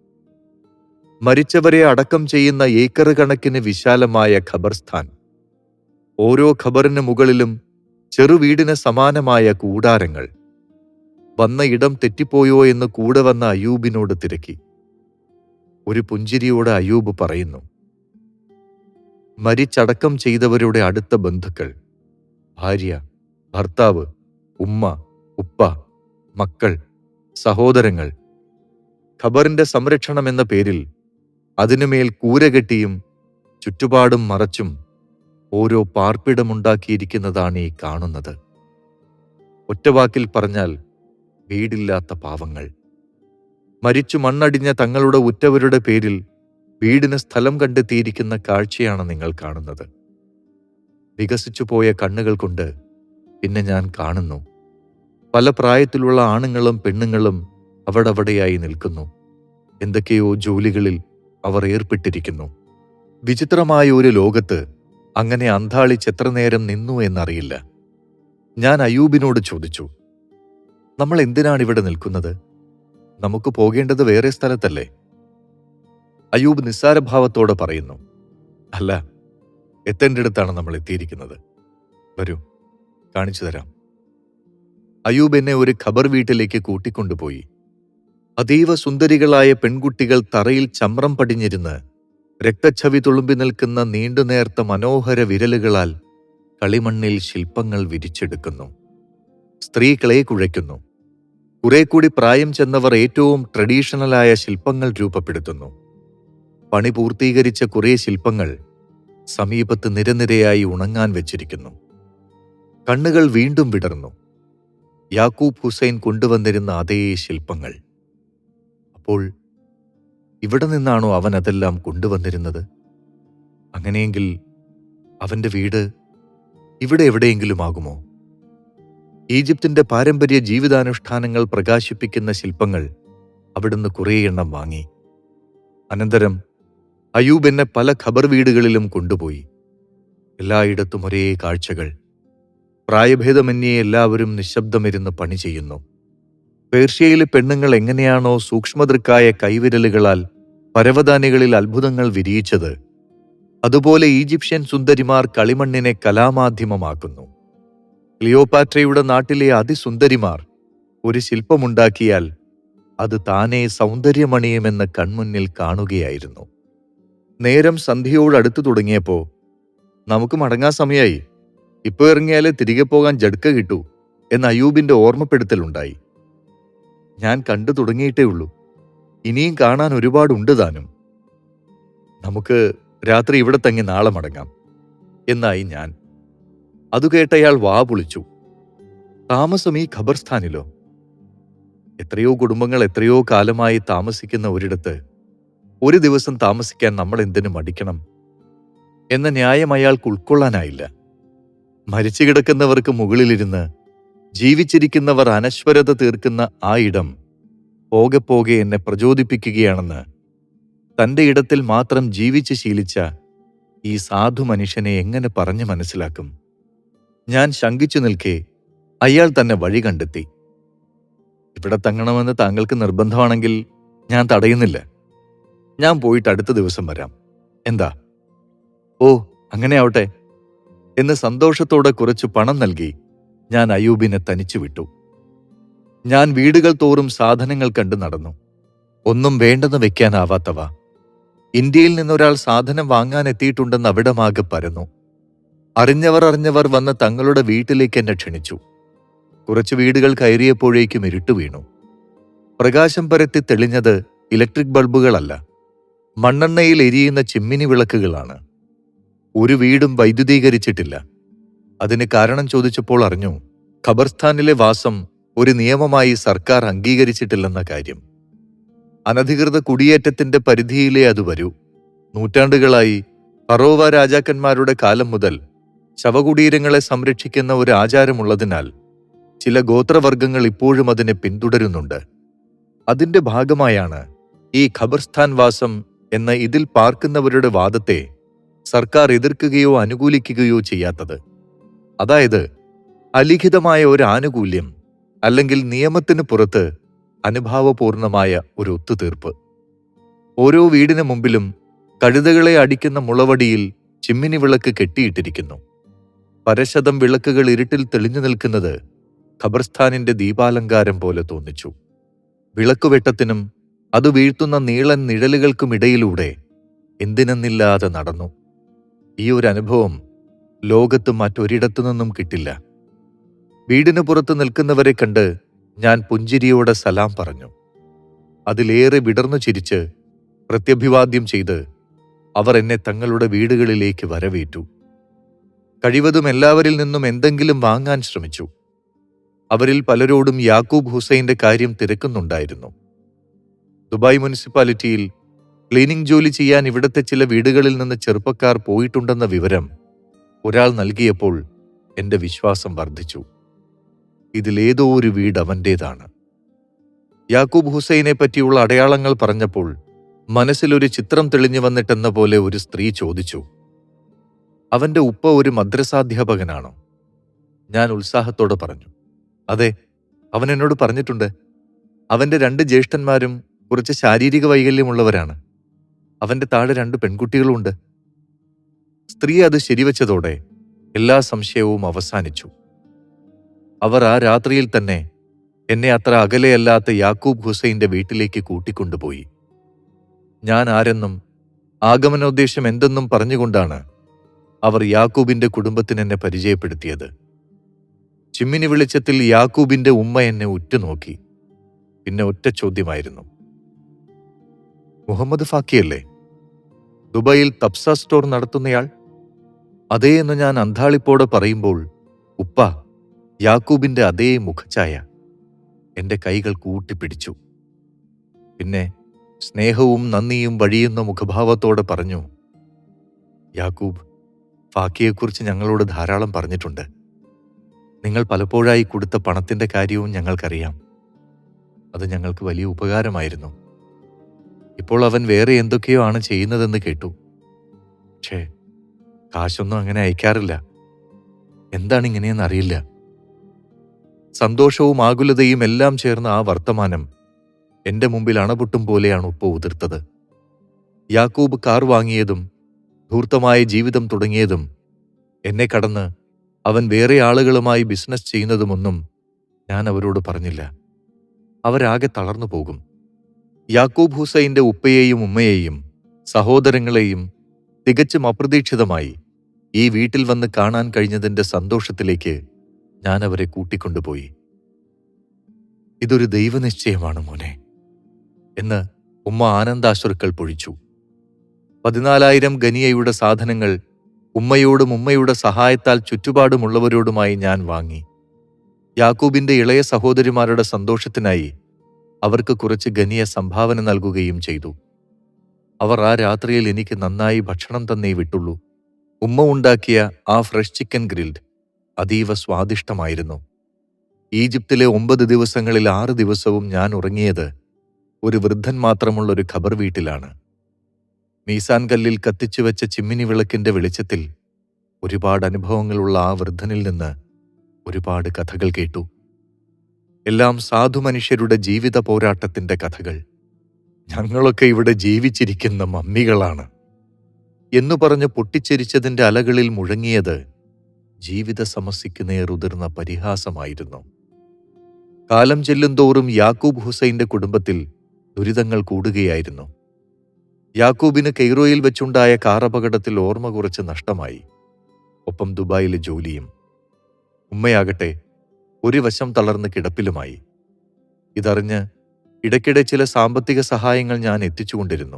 മരിച്ചവരെ അടക്കം ചെയ്യുന്ന ഏക്കർ കണക്കിന് വിശാലമായ ഖബർസ്ഥാൻ. ഓരോ ഖബറിന് മുകളിലും ചെറുവീടിന് സമാനമായ കൂടാരങ്ങൾ. വന്ന ഇടം തെറ്റിപ്പോയോ എന്ന് കൂടെ വന്ന അയൂബിനോട് തിരക്കി. ഒരു പുഞ്ചിരിയോട് അയൂബ് പറയുന്നു മരിച്ചടക്കം ചെയ്തവരുടെ അടുത്ത ബന്ധുക്കൾ. ഭാര്യ ഭർത്താവ് ഉമ്മ ഉപ്പ മക്കൾ സഹോദരങ്ങൾ. ഖബറിന്റെ സംരക്ഷണം എന്ന പേരിൽ അതിനുമേൽ കൂരകെട്ടിയും ചുറ്റുപാടും മറച്ചും ഓരോ പാർപ്പിടമുണ്ടാക്കിയിരിക്കുന്നതാണ് ഈ കാണുന്നത്. ഒറ്റവാക്കിൽ പറഞ്ഞാൽ വീടില്ലാത്ത പാവങ്ങൾ. മരിച്ചു മണ്ണടിഞ്ഞ തങ്ങളുടെ ഉറ്റവരുടെ പേരിൽ വീടിന് സ്ഥലം കണ്ടെത്തിയിരിക്കുന്ന കാഴ്ചയാണ് നിങ്ങൾ കാണുന്നത്. വികസിച്ചു പോയ കണ്ണുകൾ കൊണ്ട് പിന്നെ ഞാൻ കാണുന്നു. പല പ്രായത്തിലുള്ള ആണുങ്ങളും പെണ്ണുങ്ങളും അവിടവിടെയായി നിൽക്കുന്നു. എന്തൊക്കെയോ ജോലികളിൽ അവർ ഏർപ്പെട്ടിരിക്കുന്നു. വിചിത്രമായ ഒരു ലോകത്ത് അങ്ങനെ അന്താളിച്ച് എത്ര നേരം നിന്നു എന്നറിയില്ല. ഞാൻ അയൂബിനോട് ചോദിച്ചു നമ്മൾ എന്തിനാണ് ഇവിടെ നിൽക്കുന്നത്? നമുക്ക് പോകേണ്ടത് വേറെ സ്ഥലത്തല്ലേ? അയൂബ് നിസ്സാരഭാവത്തോടെ പറയുന്നു അല്ല എത്തേണ്ടിടത്താണ് നമ്മൾ എത്തിയിരിക്കുന്നത്. വരൂ കാണിച്ചു തരാം. അയൂബ് എന്നെ ഒരു ഖബർ വീട്ടിലേക്ക് കൂട്ടിക്കൊണ്ടുപോയി. അതീവ സുന്ദരികളായ പെൺകുട്ടികൾ തറയിൽ ചമ്രം പടിഞ്ഞിരുന്ന് രക്തച്ഛവി തുളുമ്പി നിൽക്കുന്ന നീണ്ടുനേർത്ത മനോഹര വിരലുകളാൽ കളിമണ്ണിൽ ശില്പങ്ങൾ വിരിച്ചെടുക്കുന്നു. സ്ത്രീകളെ കുഴയ്ക്കുന്നു. കുറെ കൂടി പ്രായം ചെന്നവർ ഏറ്റവും ട്രഡീഷണലായ ശില്പങ്ങൾ രൂപപ്പെടുത്തുന്നു. പണി പൂർത്തീകരിച്ച കുറേ ശില്പങ്ങൾ സമീപത്ത് നിരനിരയായി ഉണങ്ങാൻ വെച്ചിരിക്കുന്നു. കണ്ണുകൾ വീണ്ടും വിടർന്നു. യാക്കൂബ് ഹുസൈൻ കൊണ്ടുവന്നിരുന്ന അതേ ശില്പങ്ങൾ. അപ്പോൾ ഇവിടെ നിന്നാണോ അവൻ അതെല്ലാം കൊണ്ടുവന്നിരുന്നത്? അങ്ങനെയെങ്കിൽ അവന്റെ വീട് ഇവിടെ എവിടെയെങ്കിലും ആകുമോ? ഈജിപ്തിന്റെ പാരമ്പര്യ ജീവിതാനുഷ്ഠാനങ്ങൾ പ്രകാശിപ്പിക്കുന്ന ശില്പങ്ങൾ അവിടുന്ന് കുറേ എണ്ണം വാങ്ങി. അനന്തരം അയൂബ് എന്നെ പല ഖബർ വീടുകളിലും കൊണ്ടുപോയി. എല്ലായിടത്തും ഒരേ കാഴ്ചകൾ. പ്രായഭേദമന്യേ എല്ലാവരും നിശബ്ദമിരുന്ന് പണി ചെയ്യുന്നു. പേർഷ്യയിലെ പെണ്ണുങ്ങൾ എങ്ങനെയാണോ സൂക്ഷ്മദൃക്കായ കൈവിരലുകളാൽ പരവതാനികളിൽ അത്ഭുതങ്ങൾ വിരിയിച്ചത്. അതുപോലെ ഈജിപ്ഷ്യൻ സുന്ദരിമാർ കളിമണ്ണിനെ കലാമാധ്യമമാക്കുന്നു. ക്ലിയോപാട്രയുടെ നാട്ടിലെ അതിസുന്ദരിമാർ ഒരു ശില്പമുണ്ടാക്കിയാൽ അത് താനേ സൗന്ദര്യമണിയുമെന്ന് കൺമുന്നിൽ കാണുകയായിരുന്നു. നേരം സന്ധ്യയോടടുത്തു തുടങ്ങിയപ്പോ നമുക്ക് മടങ്ങാൻ സമയായി. ഇപ്പൊ ഇറങ്ങിയാലേ തിരികെ പോകാൻ ജഡ്ക്ക കിട്ടൂ എന്ന അയൂബിന്റെ ഓർമ്മപ്പെടുത്തലുണ്ടായി. ഞാൻ കണ്ടു തുടങ്ങിയിട്ടേ ഉള്ളൂ. ഇനിയും കാണാൻ ഒരുപാടുണ്ട് താനും. നമുക്ക് രാത്രി ഇവിടെ തങ്ങി നാളെ മടങ്ങാം എന്നായി ഞാൻ. അതു കേട്ടയാൾ വാ പൊളിച്ചു. താമസം ഈ ഖബർസ്ഥാനിലോ? എത്രയോ കുടുംബങ്ങൾ എത്രയോ കാലമായി താമസിക്കുന്ന ഒരിടത്ത് ഒരു ദിവസം താമസിക്കാൻ നമ്മൾ എന്തിനു മടിക്കണം? എന്ന ന്യായം അയാൾക്ക് ഉൾക്കൊള്ളാനായില്ല. മരിച്ചു കിടക്കുന്നവർക്ക് മുകളിലിരുന്ന് ജീവിച്ചിരിക്കുന്നവർ അനശ്വരത തീർക്കുന്ന ആ ഇടം പോകെ പോകെ എന്നെ പ്രചോദിപ്പിക്കുകയാണെന്ന് തന്റെ ഇടത്തിൽ മാത്രം ജീവിച്ച് ശീലിച്ച ഈ സാധു മനുഷ്യനെ എങ്ങനെ പറഞ്ഞു മനസ്സിലാക്കും? ഞാൻ ശങ്കിച്ചു നിൽക്കെ അയാൾ തന്നെ വഴി കണ്ടെത്തി. ഇവിടെ തങ്ങണമെന്ന് താങ്കൾക്ക് നിർബന്ധമാണെങ്കിൽ ഞാൻ തടയുന്നില്ല. ഞാൻ പോയിട്ട് അടുത്ത ദിവസം വരാം. എന്താ? ഓ അങ്ങനെ ആവട്ടെ എന്ന് സന്തോഷത്തോടെ കുറച്ച് പണം നൽകി ഞാൻ അയൂബിനെ തനിച്ചു വിട്ടു. ഞാൻ വീടുകൾ തോറും സാധനങ്ങൾ കണ്ടു നടന്നു. ഒന്നും വേണ്ടെന്ന് വെക്കാനാവാത്തവ. ഇന്ത്യയിൽ നിന്നൊരാൾ സാധനം വാങ്ങാൻ എത്തിയിട്ടുണ്ടെന്ന് അവിടമാകെ പരന്നു. അറിഞ്ഞവർ അറിഞ്ഞവർ വന്ന് തങ്ങളുടെ വീട്ടിലേക്ക് എന്നെ ക്ഷണിച്ചു. കുറച്ച് വീടുകൾ കയറിയപ്പോഴേക്കും ഇരുട്ടു വീണു. പ്രകാശം പരത്തി തെളിഞ്ഞത് ഇലക്ട്രിക് ബൾബുകളല്ല. മണ്ണെണ്ണയിൽ എരിയുന്ന ചിമ്മിനി വിളക്കുകളാണ്. ഒരു വീടും വൈദ്യുതീകരിച്ചിട്ടില്ല. അതിന് കാരണം ചോദിച്ചപ്പോൾ അറിഞ്ഞു ഖബർസ്ഥാനിലെ വാസം ഒരു നിയമമായി സർക്കാർ അംഗീകരിച്ചിട്ടില്ലെന്ന കാര്യം. അനധികൃത കുടിയേറ്റത്തിന്റെ പരിധിയിലേ അത് വരൂ. നൂറ്റാണ്ടുകളായി ഫറോവ രാജാക്കന്മാരുടെ കാലം മുതൽ ശവകുടീരങ്ങളെ സംരക്ഷിക്കുന്ന ഒരു ആചാരമുള്ളതിനാൽ ചില ഗോത്രവർഗങ്ങൾ ഇപ്പോഴും അതിനെ പിന്തുടരുന്നുണ്ട്. അതിന്റെ ഭാഗമായാണ് ഈ ഖബർസ്ഥാൻ വാസം എന്ന ഇതിൽ പാർക്കുന്നവരുടെ വാദത്തെ സർക്കാർ എതിർക്കുകയോ അനുകൂലിക്കുകയോ ചെയ്യാത്തത്. അതായത് അലിഖിതമായ ഒരു ആനുകൂല്യം അല്ലെങ്കിൽ നിയമത്തിന് പുറത്ത് അനുഭാവപൂർണമായ ഒരു ഒത്തുതീർപ്പ്. ഓരോ വീടിന് മുമ്പിലും കഴുതകളെ അടിക്കുന്ന മുളവടിയിൽ ചിമ്മിനി വിളക്ക് കെട്ടിയിട്ടിരിക്കുന്നു. പരശതം വിളക്കുകൾ ഇരുട്ടിൽ തെളിഞ്ഞു നിൽക്കുന്നത് ഖബർസ്ഥാനിന്റെ ദീപാലങ്കാരം പോലെ തോന്നിച്ചു. വിളക്കുവെട്ടത്തിനും അത് വീഴ്ത്തുന്ന നീളൻ നിഴലുകൾക്കുമിടയിലൂടെ എന്തിനെന്നില്ലാതെ നടന്നു. ഈ ഒരു അനുഭവം ലോകത്ത് മറ്റൊരിടത്തു നിന്നും കിട്ടില്ല. വീടിന് പുറത്ത് നിൽക്കുന്നവരെ കണ്ട് ഞാൻ പുഞ്ചിരിയോടെ സലാം പറഞ്ഞു. അതിലേറെ വിടർന്നു ചിരിച്ച് പ്രത്യഭിവാദ്യം ചെയ്ത് അവർ എന്നെ തങ്ങളുടെ വീടുകളിലേക്ക് വരവേറ്റു. കഴിവതും എല്ലാവരിൽ നിന്നും എന്തെങ്കിലും വാങ്ങാൻ ശ്രമിച്ചു. അവരിൽ പലരോടും യാക്കൂബ് ഹുസൈന്റെ കാര്യം തിരക്കുന്നുണ്ടായിരുന്നു. ദുബായ് മുനിസിപ്പാലിറ്റിയിൽ ക്ലീനിംഗ് ജോലി ചെയ്യാൻ ഇവിടുത്തെ ചില വീടുകളിൽ നിന്ന് ചെറുപ്പക്കാർ പോയിട്ടുണ്ടെന്ന വിവരം ഒരാൾ നൽകിയപ്പോൾ എന്റെ വിശ്വാസം വർദ്ധിച്ചു. ഇതിലേതോ ഒരു വീട് അവന്റേതാണ്. യാക്കൂബ് ഹുസൈനെ പറ്റിയുള്ള അടയാളങ്ങൾ പറഞ്ഞപ്പോൾ മനസ്സിലൊരു ചിത്രം തെളിഞ്ഞു വന്നിട്ടെന്ന പോലെ ഒരു സ്ത്രീ ചോദിച്ചു അവന്റെ ഉപ്പ ഒരു മദ്രസാധ്യാപകനാണോ? ഞാൻ ഉത്സാഹത്തോടെ പറഞ്ഞു അതെ അവൻ എന്നോട് പറഞ്ഞിട്ടുണ്ട്. അവന്റെ രണ്ട് ജ്യേഷ്ഠന്മാരും കുറച്ച് ശാരീരിക വൈകല്യമുള്ളവരാണ്. അവന്റെ താഴെ രണ്ട് പെൺകുട്ടികളുമുണ്ട് സ്ത്രീ അത് ശരിവച്ചതോടെ എല്ലാ സംശയവും അവസാനിച്ചു. അവർ ആ രാത്രിയിൽ തന്നെ എന്നെ അത്ര അകലെയല്ലാത്ത യാക്കൂബ് ഹുസൈന്റെ വീട്ടിലേക്ക് കൂട്ടിക്കൊണ്ടുപോയി. ഞാൻ ആരെന്നും ആഗമനോദ്ദേശം എന്തെന്നും പറഞ്ഞുകൊണ്ടാണ് അവർ യാക്കൂബിന്റെ കുടുംബത്തിന് എന്നെ പരിചയപ്പെടുത്തിയത്. ചിമ്മിനി വെളിച്ചത്തിൽ യാക്കൂബിന്റെ ഉമ്മ എന്നെ ഉറ്റുനോക്കി. പിന്നെ ഒറ്റ ചോദ്യമായിരുന്നു. മുഹമ്മദ് ഫാക്കിയല്ലേ? ദുബായിൽ തപ്സ സ്റ്റോർ നടത്തുന്നയാൾ? അതേ എന്ന് ഞാൻ അന്താളിപ്പോടെ പറയുമ്പോൾ ഉപ്പ യാക്കൂബിന്റെ അതേ മുഖഛായ എന്റെ കൈകൾ കൂട്ടിപ്പിടിച്ചു. പിന്നെ സ്നേഹവും നന്ദിയും വഴിയുന്ന മുഖഭാവത്തോടെ പറഞ്ഞു യാക്കൂബ് ഫാക്കിയെക്കുറിച്ച് ഞങ്ങളോട് ധാരാളം പറഞ്ഞിട്ടുണ്ട്. നിങ്ങൾ പലപ്പോഴായി കൊടുത്ത പണത്തിന്റെ കാര്യവും ഞങ്ങൾക്കറിയാം. അത് ഞങ്ങൾക്ക് വലിയ ഉപകാരമായിരുന്നു. ഇപ്പോൾ അവൻ വേറെ എന്തൊക്കെയോ ആണ് ചെയ്യുന്നതെന്ന് കേട്ടു. പക്ഷേ കാശൊന്നും അങ്ങനെ അയക്കാറില്ല. എന്താണ് ഇങ്ങനെയെന്ന് അറിയില്ല. സന്തോഷവും ആകുലതയും എല്ലാം ചേർന്ന ആ വർത്തമാനം എന്റെ മുമ്പിൽ അണപൊട്ടും പോലെയാണ് ഉപ്പ ഉതിർത്തത്. യാക്കൂബ് കാർ വാങ്ങിയതും ധൂർത്തമായ ജീവിതം തുടങ്ങിയതും എന്നെ കടന്ന് അവൻ വേറെ ആളുകളുമായി ബിസിനസ് ചെയ്യുന്നതുമൊന്നും ഞാൻ അവരോട് പറഞ്ഞില്ല. അവരാകെ തളർന്നു പോകും. യാക്കൂബ് ഹുസൈന്റെ ഉപ്പയെയും ഉമ്മയെയും സഹോദരങ്ങളെയും തികച്ചും അപ്രതീക്ഷിതമായി ഈ വീട്ടിൽ വന്ന് കാണാൻ കഴിഞ്ഞതിന്റെ സന്തോഷത്തിലേക്ക് ഞാൻ അവരെ കൂട്ടിക്കൊണ്ടുപോയി. ഇതൊരു ദൈവനിശ്ചയമാണ് മോനെ എന്ന് ഉമ്മ ആനന്ദാശ്രുക്കൾ പൊഴിച്ചു. പതിനാലായിരം ഗനിയയുടെ സാധനങ്ങൾ ഉമ്മയോടും ഉമ്മയുടെ സഹായത്താൽ ചുറ്റുപാടുമുള്ളവരോടുമായി ഞാൻ വാങ്ങി. യാക്കൂബിന്റെ ഇളയ സഹോദരിമാരുടെ സന്തോഷത്തിനായി അവർക്ക് കുറച്ച് ഗനിയ സംഭാവന നൽകുകയും ചെയ്തു. അവർ ആ രാത്രിയിൽ എനിക്ക് നന്നായി ഭക്ഷണം തന്നേ വിട്ടുള്ളൂ. ഉമ്മ ഉണ്ടാക്കിയ ആ ഫ്രഷ് ചിക്കൻ ഗ്രിൽഡ് അതീവ സ്വാദിഷ്ടമായിരുന്നു. ഈജിപ്തിലെ ഒമ്പത് ദിവസങ്ങളിൽ ആറ് ദിവസവും ഞാൻ ഉറങ്ങിയത് ഒരു വൃദ്ധൻ മാത്രമുള്ള ഒരു ഖബർ വീട്ടിലാണ്. മീസാൻ കല്ലിൽ കത്തിച്ചു വെച്ച ചിമ്മിനി വിളക്കിന്റെ വെളിച്ചത്തിൽ ഒരുപാട് അനുഭവങ്ങളുള്ള ആ വൃദ്ധനിൽ നിന്ന് ഒരുപാട് കഥകൾ കേട്ടു. എല്ലാം സാധു മനുഷ്യരുടെ ജീവിത പോരാട്ടത്തിന്റെ കഥകൾ. ഞങ്ങളൊക്കെ ഇവിടെ ജീവിച്ചിരിക്കുന്ന മമ്മികളാണ്. എന്നു പറഞ്ഞ് പൊട്ടിച്ചിരിച്ചതിന്റെ അലകളിൽ മുഴങ്ങിയത് ജീവിത സമസ്യയ്ക്ക് നേറുതിർന്ന പരിഹാസമായിരുന്നു. കാലം ചെല്ലുന്തോറും യാക്കൂബ് ഹുസൈന്റെ കുടുംബത്തിൽ ദുരിതങ്ങൾ കൂടുകയായിരുന്നു. യാക്കൂബിന് കെയ്റോയിൽ വെച്ചുണ്ടായ കാറപകടത്തിൽ ഓർമ്മ കുറച്ച് നഷ്ടമായി. ഒപ്പം ദുബായിലെ ജോലിയും. ഉമ്മയാകട്ടെ ഒരു വശം തളർന്ന് കിടപ്പിലുമായി. ഇതറിഞ്ഞ് ഇടയ്ക്കിടെ ചില സാമ്പത്തിക സഹായങ്ങൾ ഞാൻ എത്തിച്ചുകൊണ്ടിരുന്നു.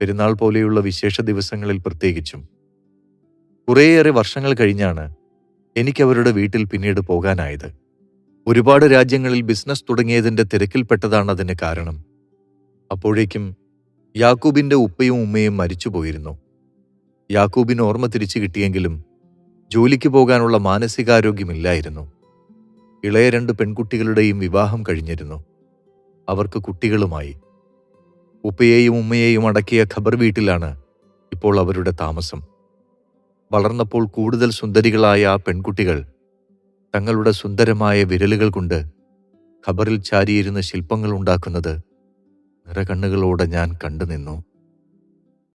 പെരുന്നാൾ പോലെയുള്ള വിശേഷ ദിവസങ്ങളിൽ പ്രത്യേകിച്ചും. കുറേയേറെ വർഷങ്ങൾ കഴിഞ്ഞാണ് എനിക്കവരുടെ വീട്ടിൽ പിന്നീട് പോകാനായത്. ഒരുപാട് രാജ്യങ്ങളിൽ ബിസിനസ് തുടങ്ങിയതിന്റെ തിരക്കിൽപ്പെട്ടതാണ് അതിന് കാരണം. അപ്പോഴേക്കും യാക്കൂബിന്റെ ഉപ്പയും ഉമ്മയും മരിച്ചുപോയിരുന്നു. യാക്കൂബിന് ഓർമ്മ തിരിച്ചു കിട്ടിയെങ്കിലും ജോലിക്ക് പോകാനുള്ള മാനസികാരോഗ്യമില്ലായിരുന്നു. ഇളയ രണ്ട് പെൺകുട്ടികളുടെയും വിവാഹം കഴിഞ്ഞിരുന്നു. അവർക്ക് കുട്ടികളുമായി. ഉപ്പയെയും ഉമ്മയെയും അടക്കിയ ഖബർ വീട്ടിലാണ് ഇപ്പോൾ അവരുടെ താമസം. വളർന്നപ്പോൾ കൂടുതൽ സുന്ദരികളായ ആ പെൺകുട്ടികൾ തങ്ങളുടെ സുന്ദരമായ വിരലുകൾ കൊണ്ട് ഖബറിൽ ചാരിയിരുന്ന ശില്പങ്ങൾ ഉണ്ടാക്കുന്നത് നിറകണ്ണുകളോടെ ഞാൻ കണ്ടുനിന്നു.